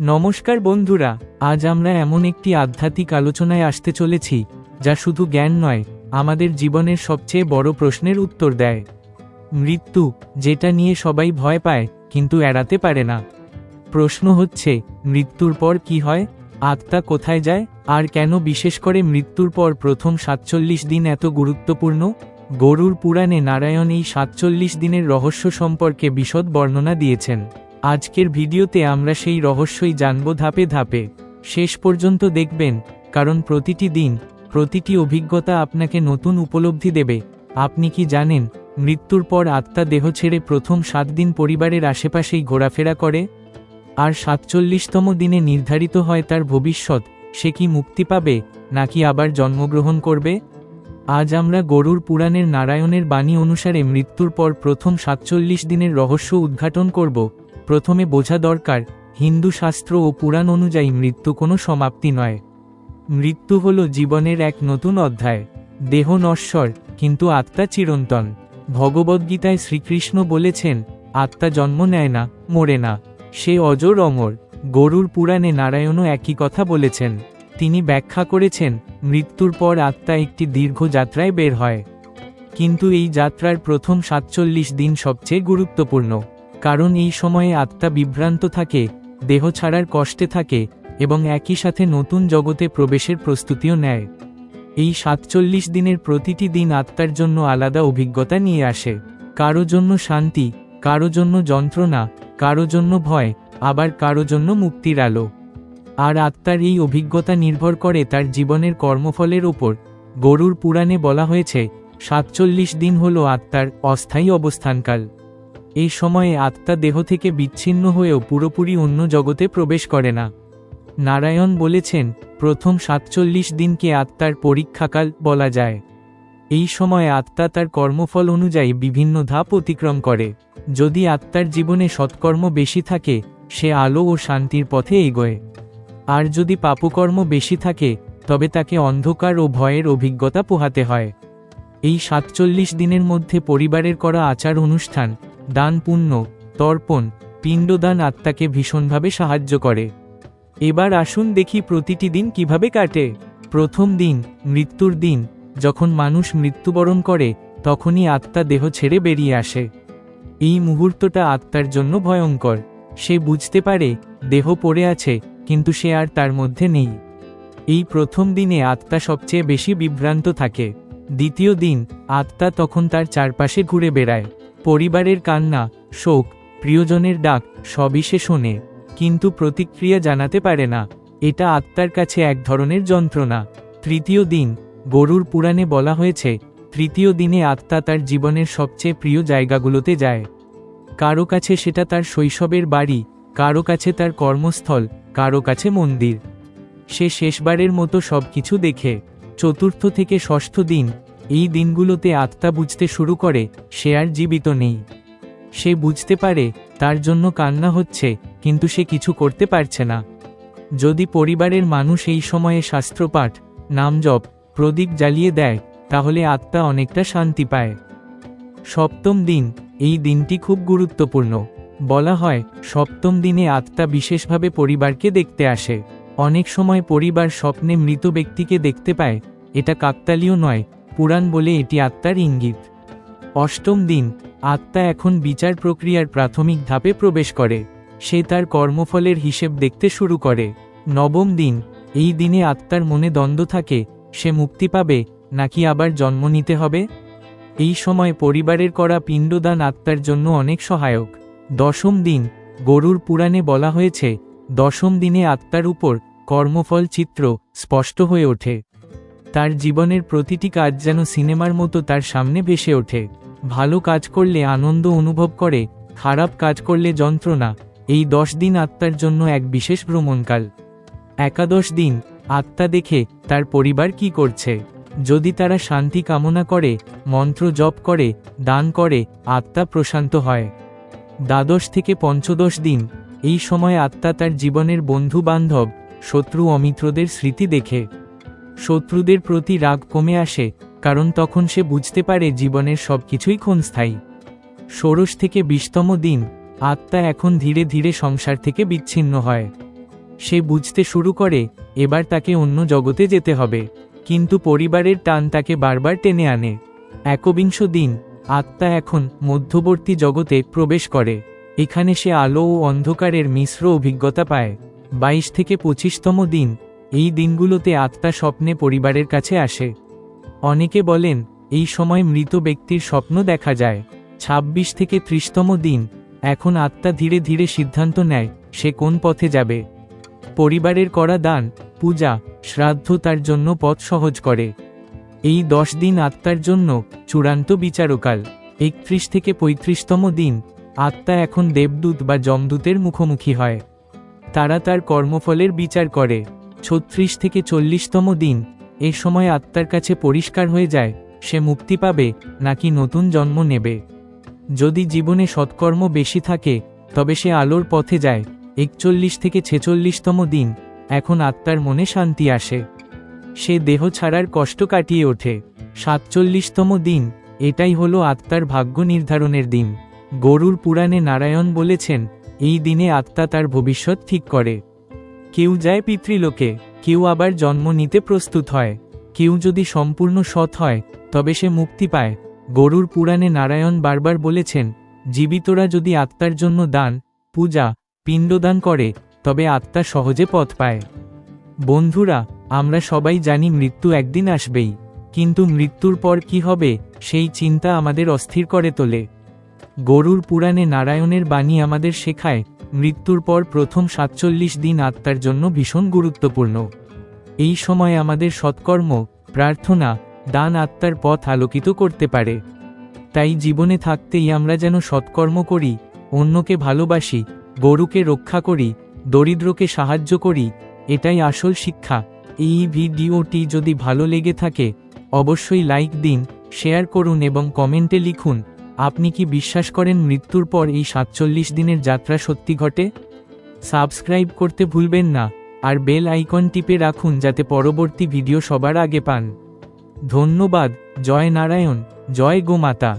নমস্কার বন্ধুরা, আজ আমরা এমন একটি আধ্যাত্মিক আলোচনায় আসতে চলেছি, যা শুধু জ্ঞান নয়, আমাদের জীবনের সবচেয়ে বড় প্রশ্নের উত্তর দেয়। মৃত্যু, যেটা নিয়ে সবাই ভয় পায়, কিন্তু এড়াতে পারে না। প্রশ্ন হচ্ছে, মৃত্যুর পর কি হয়? আত্মা কোথায় যায়? আর কেন বিশেষ করে মৃত্যুর পর প্রথম সাতচল্লিশ দিন এত গুরুত্বপূর্ণ? গরুর পুরাণে নারায়ণ এই সাতচল্লিশ দিনের রহস্য সম্পর্কে বিশদ বর্ণনা দিয়েছেন। আজকের ভিডিওতে আমরা সেই রহস্যই জানব ধাপে ধাপে। শেষ পর্যন্ত দেখবেন, কারণ প্রতিটি দিন, প্রতিটি অভিজ্ঞতা আপনাকে নতুন উপলব্ধি দেবে। আপনি কি জানেন, মৃত্যুর পর আত্মা দেহ ছেড়ে প্রথম সাত দিন পরিবারের আশেপাশেই ঘোরাফেরা করে? আর সাতচল্লিশতম দিনে নির্ধারিত হয় তার ভবিষ্যৎ, সে কি মুক্তি পাবে, নাকি আবার জন্মগ্রহণ করবে? আজ আমরা গরুর পুরাণের নারায়ণের বাণী অনুসারে মৃত্যুর পর প্রথম সাতচল্লিশ দিনের রহস্য উদ্ঘাটন করব। প্রথমে বোঝা দরকার, হিন্দু শাস্ত্র ও পুরাণ অনুযায়ী মৃত্যু কোনো সমাপ্তি নয়। মৃত্যু হল জীবনের এক নতুন অধ্যায়। দেহ নশ্বর, কিন্তু আত্মা চিরন্তন। ভগবদ্গীতায় শ্রীকৃষ্ণ বলেছেন, আত্মা জন্ম নেয় না, মরে না। সে অজর অমর। গরুর পুরাণে নারায়ণও একই কথা বলেছেন। তিনি ব্যাখ্যা করেছেন, মৃত্যুর পর আত্মা একটি দীর্ঘ যাত্রায় বের হয়। কিন্তু এই যাত্রার প্রথম সাতচল্লিশ দিন সবচেয়ে গুরুত্বপূর্ণ। কারণ এই সময়ে আত্মা বিভ্রান্ত থাকে, দেহ ছাড়ার কষ্টে থাকে এবং একই সাথে নতুন জগতে প্রবেশের প্রস্তুতিও নেয়। এই সাতচল্লিশ দিনের প্রতিটি দিন আত্মার জন্য আলাদা অভিজ্ঞতা নিয়ে আসে। কারও জন্য শান্তি, কারও জন্য যন্ত্রণা, কারও জন্য ভয়, আবার কারও জন্য মুক্তির আলো। আর আত্মার এই অভিজ্ঞতা নির্ভর করে তার জীবনের কর্মফলের ওপর। গরুর পুরাণে বলা হয়েছে, সাতচল্লিশ দিন হল আত্মার অস্থায়ী অবস্থানকাল। এই সময়ে আত্মা দেহ থেকে বিচ্ছিন্ন হয়েও পুরোপুরি অন্য জগতে প্রবেশ করে না। নারায়ণ বলেছেন, প্রথম সাতচল্লিশ দিনকে আত্মার পরীক্ষাকাল বলা যায়। এই সময় আত্মা তার কর্মফল অনুযায়ী বিভিন্ন ধাপ অতিক্রম করে। যদি আত্মার জীবনে সৎকর্ম বেশি থাকে, সে আলো ও শান্তির পথে এগোয়। আর যদি পাপকর্ম বেশি থাকে, তবে তাকে অন্ধকার ও ভয়ের অভিজ্ঞতা পোহাতে হয়। এই সাতচল্লিশ দিনের মধ্যে পরিবারের করা আচার অনুষ্ঠান দান পুণ্য তর্পণ, পিণ্ডদান আত্মাকে ভীষণভাবে সাহায্য করে। এবার আসুন দেখি প্রতিটি দিন কীভাবে কাটে। প্রথম দিন, মৃত্যুর দিন, যখন মানুষ মৃত্যুবরণ করে, তখনই আত্মা দেহ ছেড়ে বেরিয়ে আসে। এই মুহূর্তটা আত্মার জন্য ভয়ঙ্কর। সে বুঝতে পারে, দেহ পড়ে আছে, কিন্তু সে আর তার মধ্যে নেই। এই প্রথম দিনে আত্মা সবচেয়ে বেশি বিভ্রান্ত থাকে। দ্বিতীয় দিন, আত্মা তখন তার চারপাশে ঘুরে বেড়ায়। পরিবারের কান্না, শোক, প্রিয়জনের ডাক সবই সে শোনে, কিন্তু প্রতিক্রিয়া জানাতে পারে না। এটা আত্মার কাছে এক ধরনের যন্ত্রণা। তৃতীয় দিন, গরুর পুরাণে বলা হয়েছে, তৃতীয় দিনে আত্মা তার জীবনের সবচেয়ে প্রিয় জায়গাগুলোতে যায়। কারও কাছে সেটা তার শৈশবের বাড়ি, কারও কাছে তার কর্মস্থল, কারও কাছে মন্দির। সে শেষবারের মতো সবকিছু দেখে। চতুর্থ থেকে ষষ্ঠ দিন এই দিনগুলোতে আত্মা বুঝতে শুরু করে, সে আর জীবিত নেই। সে বুঝতে পারে, তার জন্য কান্না হচ্ছে, কিন্তু সে কিছু করতে পারছে না। যদি পরিবারের মানুষ এই সময়ে শাস্ত্রপাঠ, নামজপ, প্রদীপ জ্বালিয়ে দেয়, তাহলে আত্মা অনেকটা শান্তি পায়। সপ্তম দিন, এই দিনটি খুব গুরুত্বপূর্ণ। বলা হয়, সপ্তম দিনে আত্মা বিশেষভাবে পরিবারকে দেখতে আসে। অনেক সময় পরিবার স্বপ্নে মৃত ব্যক্তিকে দেখতে পায়, এটা কাকতালীয় নয় পুরাণ বলে এটি আত্মার ইঙ্গিত। অষ্টম দিন, আত্মা এখন বিচার প্রক্রিয়ার প্রাথমিক ধাপে প্রবেশ করে। সে তার কর্মফলের হিসেব দেখতে শুরু করে। নবম দিন, এই দিনে আত্মার মনে দ্বন্দ্ব থাকে, সে মুক্তি পাবে, নাকি আবার জন্ম নিতে হবে? এই সময় পরিবারের করা পিণ্ডদান আত্মার জন্য অনেক সহায়ক। দশম দিন, গরুর পুরাণে বলা হয়েছে, দশম দিনে আত্মার উপর কর্মফল চিত্র স্পষ্ট হয়ে ওঠে। তার জীবনের প্রতিটি কাজ যেন সিনেমার মতো তার সামনে ভেসে ওঠে। ভালো কাজ করলে আনন্দ অনুভব করে, খারাপ কাজ করলে যন্ত্রণা। এই দশ দিন আত্মার জন্য এক বিশেষ ভ্রমণকাল। একাদশ দিন, আত্মা দেখে তার পরিবার কি করছে। যদি তারা শান্তি কামনা করে, মন্ত্র জপ করে, দান করে, আত্মা প্রশান্ত হয়। দ্বাদশ থেকে পঞ্চদশ দিন, এই সময় আত্মা তার জীবনের বন্ধু বান্ধব শত্রু অমিত্রদের স্মৃতি দেখে। শত্রুদের প্রতি রাগ কমে আসে, কারণ তখন সে বুঝতে পারে জীবনের সব কিছুই ক্ষণস্থায়ী। ষোড়শ থেকে বিশতম দিন, আত্মা এখন ধীরে ধীরে সংসার থেকে বিচ্ছিন্ন হয়। সে বুঝতে শুরু করে, এবার তাকে অন্য জগতে যেতে হবে, কিন্তু পরিবারের টান তাকে বারবার টেনে আনে। একবিংশ দিন, আত্মা এখন মধ্যবর্তী জগতে প্রবেশ করে, এখানে সে আলো ও অন্ধকারের মিশ্র অভিজ্ঞতা পায়। বাইশ থেকে পঁচিশতম দিন এই দিনগুলোতে আত্মা স্বপ্নে পরিবারের কাছে আসে। অনেকে বলেন, এই সময় মৃত ব্যক্তির স্বপ্ন দেখা যায়। ২৬ থেকে ত্রিশতম দিন, এখন আত্মা ধীরে ধীরে সিদ্ধান্ত নেয়, সে কোন পথে যাবে। পরিবারের করা দান, পূজা, শ্রাদ্ধ তার জন্য পথ সহজ করে। এই দশ দিন আত্মার জন্য চূড়ান্ত বিচারকাল। একত্রিশ থেকে পঁয়ত্রিশতম দিন, আত্মা এখন দেবদূত বা যমদূতের মুখোমুখি হয়। তারা তার কর্মফলের বিচার করে। ছত্রিশ থেকে চল্লিশতম দিন। এ সময় আত্মার কাছে পরিষ্কার হয়ে যায়, সে মুক্তি পাবে, নাকি নতুন জন্ম নেবে। যদি জীবনে সৎকর্ম বেশি থাকে, তবে সে আলোর পথে যায়, একচল্লিশ থেকে ছেচল্লিশতম দিন, এখন আত্মার মনে শান্তি আসে। সে দেহ ছাড়ার কষ্ট কাটিয়ে ওঠে। সাতচল্লিশতম দিন, এটাই হলো আত্মার ভাগ্য নির্ধারণের দিন। গরুর পুরাণে নারায়ণ বলেছেন, এই দিনে আত্মা তার ভবিষ্যৎ ঠিক করে। কেউ যায় পিতৃলোকে, কেউ আবার জন্ম নিতে প্রস্তুত হয়। কেউ যদি সম্পূর্ণ সৎ হয়, তবে সে মুক্তি পায়। গরুর পুরাণে নারায়ণ বারবার বলেছেন, জীবিতরা যদি আত্মার জন্য দান, পূজা, পিণ্ডদান করে, তবে আত্মা সহজে পথ পায়। বন্ধুরা, আমরা সবাই জানি মৃত্যু একদিন আসবেই। কিন্তু মৃত্যুর পর কি হবে, সেই চিন্তা আমাদের অস্থির করে তোলে। গরুর পুরাণে নারায়ণের বাণী আমাদের শেখায় মৃত্যুর পর প্রথম সাতচল্লিশ দিন আত্মার জন্য ভীষণ গুরুত্বপূর্ণ। এই সময় আমাদের সৎকর্ম, প্রার্থনা, দান আত্মার পথ আলোকিত করতে পারে। তাই জীবনে থাকতেই আমরা যেন সৎকর্ম করি, অন্যকে ভালোবাসি, গরুকে রক্ষা করি, দরিদ্রকে সাহায্য করি, এটাই আসল শিক্ষা। এই ভিডিওটি যদি ভালো লেগে থাকে, অবশ্যই লাইক দিন, শেয়ার করুন এবং কমেন্টে লিখুন। আপনি কি বিশ্বাস করেন মৃত্যুর পর এই সাতচল্লিশ দিনের যাত্রা সত্যি ঘটে? সাবস্ক্রাইব করতে ভুলবেন না, আর বেল আইকন টিপে রাখুন যাতে পরবর্তী ভিডিও সবার আগে পান। ধন্যবাদ, জয় নারায়ণ, জয় গোমাতা।